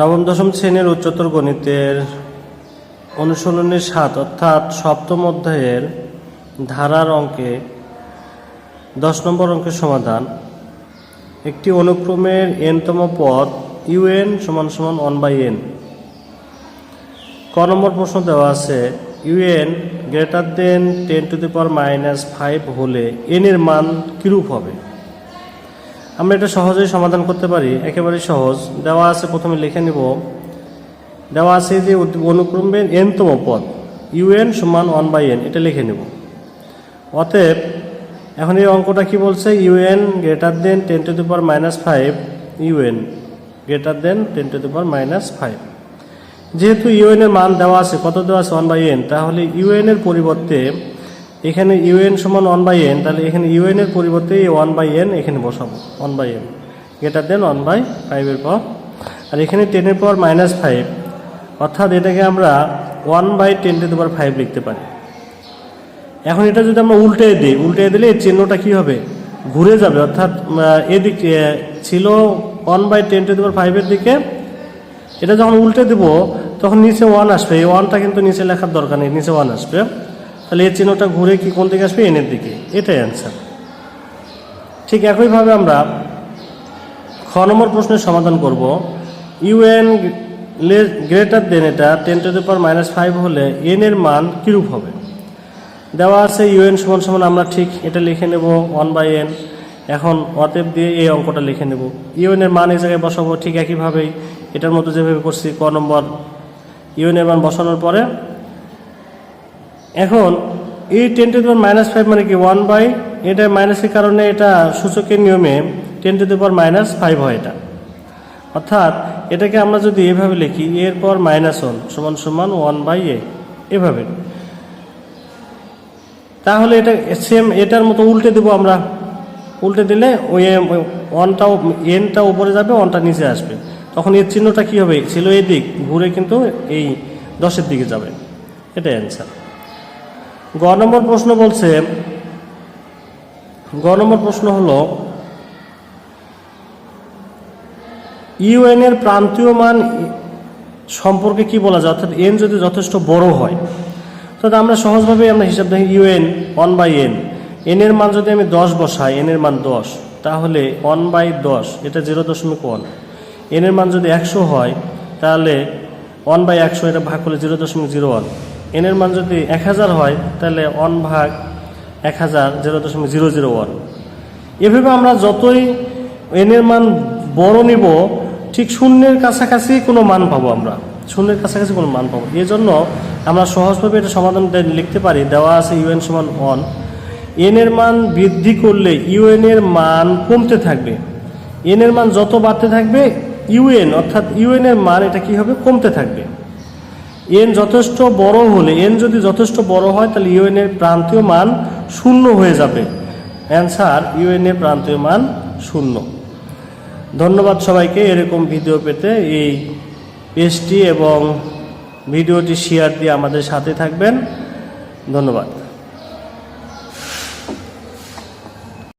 নবম, দশম শ্রেণির উচ্চতর গণিতের অনুশীলনের সাত, অর্থাৎ সপ্তম অধ্যায়ের ধারার অঙ্কে, দশ নম্বর অঙ্কের সমাধান। একটি অনুক্রমের এনতম পদ ইউএন সমান সমান ওয়ান বাই এন ক নম্বর প্রশ্ন দেওয়া আছে u n greater than ten to the power minus five হলে এন এর মান কীরূপ হবে? আমরা এটা সহজেই সমাধান করতে পারি একেবারে সহজ। দেওয়া আছে, প্রথমে লিখে নিব। দেওয়া আছে যে অনুক্রমের এনতম পদ ইউএন সমান ওয়ান বাই এন এটা লিখে নেব। অতএব, এখন এই অঙ্কটা কি বলছে? U n greater than ten to the power minus five u n greater than ten to the power minus five যেহেতু ইউএন এর মান দেওয়া আছে, কত দেওয়া আছে? ওয়ান বাই এন তাহলে ইউএন এর পরিবর্তে এখানে ইউএন সমান ওয়ান বাই এন তাহলে এখানে ইউএন এর পরিবর্তে এই ওয়ান বাই এন এখানে বসাবো one by n greater than one by ফাইভের পর। আর এখানে টেনের পর মাইনাস ফাইভ অর্থাৎ এটাকে আমরা one by ten to power five লিখতে পারি। এখন এটা যদি আমরা উল্টে দিই, উল্টে দিলে এই চিহ্নটা কি হবে? ঘুরে যাবে, অর্থাৎ এদিকে ছিল one by ten to power ফাইভের দিকে। এটা যখন উল্টে দেব, তখন নিচে ওয়ান আসবে, এই ওয়ানটা কিন্তু নিচে লেখার দরকার নেই, নিচে ওয়ান আসবে। তাহলে এই চিহ্নটা ঘুরে কি কোন দিকে আসবে? এনের দিকে। এটাই অ্যান্সার ঠিক একইভাবে আমরা খ নম্বর প্রশ্নের সমাধান করব। ইউএন গ্রেটার দেন এটা ten to power minus five হলে এন এর মান কীরূপ হবে? দেওয়া আছে ইউএন সমান সমান আমরা ঠিক এটা লিখে নেব ওয়ান বাই এন এখন অতএব দিয়ে এই অঙ্কটা লিখে নেব। ইউএন এর মান এই জায়গায় বসাবো ঠিক একইভাবেই। এটার মতো যেভাবে করছি, ক নম্বর। ইউএন এর মান বসানোর পরে এখন এই ten to power minus five মানে কি ওয়ান বাই এটা মাইনাসের কারণে এটা সূচকের নিয়মে ten to power minus five হয় এটা। অর্থাৎ এটাকে আমরা যদি এভাবে লিখি, এর পর মাইনাস ওয়ান সমান সমান ওয়ান বাই এ এভাবে। তাহলে এটা সেম এটার মতো উল্টে দেবো আমরা। উল্টে দিলে ওই ওয়ানটাও এনটা উপরে যাবে ওয়ানটা নিচে আসবে। তখন এর চিহ্নটা কী হবে? ছিল এই দিক ঘুরে কিন্তু এই দশের দিকে যাবে। এটাই অ্যান্সার গ নম্বর প্রশ্ন বলছে, গ নম্বর প্রশ্ন হল ইউএন এর প্রান্তীয় মান সম্পর্কে কি বলা যায়? অর্থাৎ এন যদি যথেষ্ট বড় হয়, তাহলে আমরা সহজভাবে আমরা হিসাব দেখি u n, one by n. N এর মান যদি আমি দশ বসাই এন এর মান দশ, তাহলে ওয়ান বাই দশ, এটা জিরো দশমিক ওয়ান। এন এর মান যদি একশো হয়, তাহলে ওয়ান বাই একশো এটা ভাগ করলে জিরো দশমিক জিরো ওয়ান। এন এর মান যদি এক হাজার হয়, তাহলে ওয়ান ভাগ এক হাজার জিরো দশমিক জিরো জিরো ওয়ান এভাবে আমরা যতই এনের মান বড় নিব, ঠিক শূন্যের কাছাকাছি কোনো মান পাবো আমরা। শূন্যের কাছাকাছি কোনো মান পাবো। এই জন্য আমরা সহজভাবে এটা সমাধান লিখতে পারি। দেওয়া আছে ইউএন সমান ওয়ান এন এর মান বৃদ্ধি করলে ইউএন এর মান কমতে থাকবে। এন এর মান যত বাড়তে থাকবে ইউএন অর্থাৎ ইউএন এর মান এটা কি হবে? কমতে থাকবে। এন যথেষ্ট বড় হলে, এন যদি যথেষ্ট বড় হয়, তাহলে ইউএন এর প্রান্তীয় মান শূন্য হয়ে যাবে। অ্যান্সার, ইউএন এর প্রান্তীয় মান শূন্য। ধন্যবাদ সবাইকে এরকম ভিডিও পেতে। এই পেজটি এবং ভিডিওটি শেয়ার দিয়ে আমাদের সাথে থাকবেন। ধন্যবাদ।